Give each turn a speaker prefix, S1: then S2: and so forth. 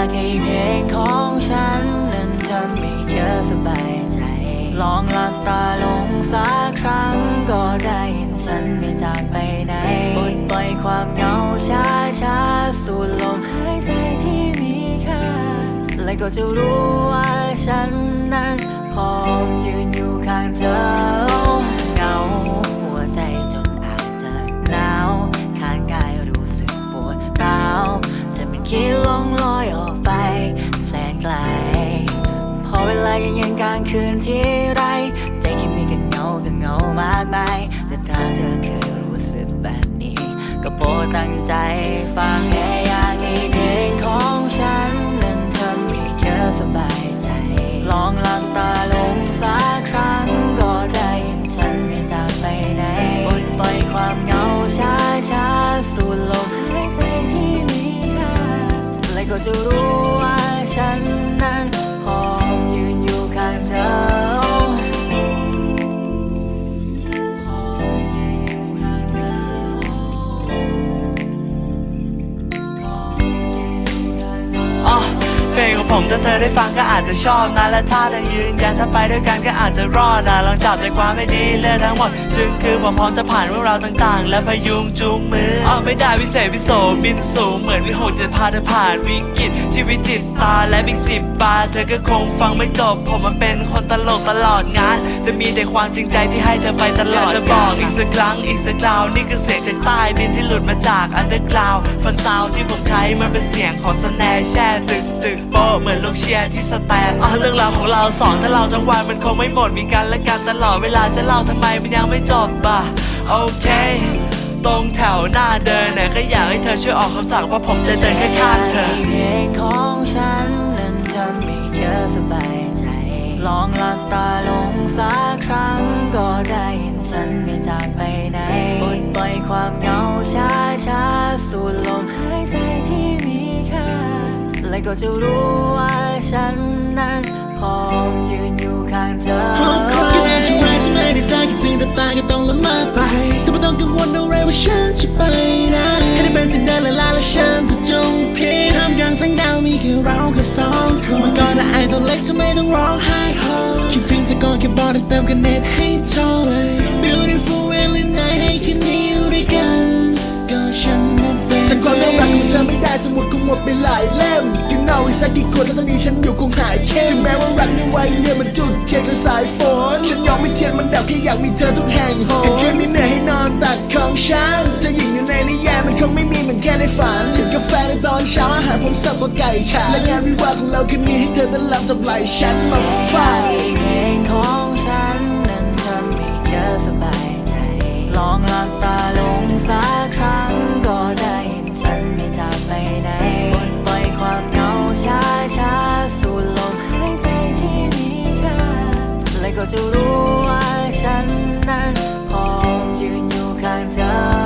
S1: ากให้เพลงของฉัน นั้นทำให้เธอสบายใจ ลองหลับตาลงสักครั้ง ก็จะเห็นฉันไม่จากไปไหนปลดปล่อยความเหงาช้าช้าสู่ลมหายใจที่มีค่าและก็จะรู้ว่าฉันนั้นพร้อมยืนอยู่ คืนที่ไร ใจแค่มีกันเหงากันเหงามากมาย แต่ถ้าเธอเคยรู้สึกแบบนี้ ก็โปรดตั้งใจฟังแค่อยากให้เพลงของฉันนั้นทำให้เธอสบายใจ ลองหลับตาลงสักครั้งก็จะเห็นฉันไม่จากไปไหนปลดปล่อยความเหงาช้าช้าสู่ลมหายใจที่มีค่าและก็จะรู้ว่าฉันนั้นพอ
S2: ผมถ้าเธอได้ฟังก็อาจจะชอบนะและถ้าเธอยืนยันถ้าไปด้วยกันก็อาจจะรอดนะลองจับใจความไม่ดีเลือทั้งหมด จึงคือผมพร้อมจะผ่านเรื่องราวต่างๆ และพยุงจูงมืออ๋อไม่ได้วิเศษวิโสบินสูงเหมือนวิหกจะพาเธอผ่านวิกฤตที่วิจิตตาและบิ๊กสิบบาเธอก็คงฟังไม่จบ ผมมันเป็นคนตลกตลอดงาน จะมีแต่ความจริงใจที่ให้เธอไปตลอดจะบอกอีกสักครั้งอีกสักคราวนี่คือเสียงจากใต้ดินที่หลุดมาจากอันเดอร์กราวฟันซาวที่ผมใช้มันเป็นเสียงของสแนแช่ตึกตึกโปเหมือนลูกเชียร์ที่สแตนอ๋อเรื่องราวของเราสองถ้าเราจังหวะมันคงไม่หมดมีกันและกันตลอดเวลาจะเล่าทำไมมันยังไม่จบป่ะโอเค ตรงแถวหน้าเดินไหนก็อยากให้เธอช่วยออกคำสั่งเพราะผมจะเดินข้างๆเธอ
S1: เพลงของฉันนั้นทำให้เธอสบายใจ ลองหลับตาลงสักครั้งก็จะเห็นฉันไม่จากไปไหนปลดปล่อยความเหงาช้าช้า ก็จะรู้ว่าฉันนั้นพร้อมยืนอยู่ข้างเธอ
S3: ห้องครัวก็นานเท่าไรฉันไม่ได้ใจคิดถึงแต่ตายก็ต้องละเมอไปแต่ไม่ต้องกังวลอะไรว่าฉันจะไปไหนให้ได้เป็นสิ่งเดินละลาและฉันจะจงพิทำกลางแสงดาวมีแค่เราแค่สองคนมันก็ได้ไอตัวเล็กทำไมต้องร้องไห้โฮคิดถึงจะก่อนแค่บอกได้เติมกันเน็ตให้เท่าเลย Beautiful Valley Night ให้คืนนี้อยู่ด้วยกันก็ฉันมาเป็นจากความน่ารักของเธอไม่ได้สมุดคงหมดไปหลายเล่มกิน เอาอีกสักกี่ขวดแล้วตอนนี้ฉันอยู่คงหายเข้มถึงแม้ว่ารักในวัยเรียนมันจุดเทียนกับสายฝนฉันยอมไม่เทียนมันดับแค่อยากมีเธอทุกแห่งหนคืนนี้เหนื่อยให้นอนตักของฉันเจะหญิงอยู่ในนิยายมันคงไม่มีเหมือนแค่ในฝันฉันกาแฟในตอนเช้าอาหารผมสับกับไก่ขาและงานวิวาห์ของเราคืนนี้ให้เธอต้อนรับจับไหล่ฉันมาไฟ
S1: ก็จะรู้ว่าฉันนั้นพร้อมยืนอยู่ข้างเธอ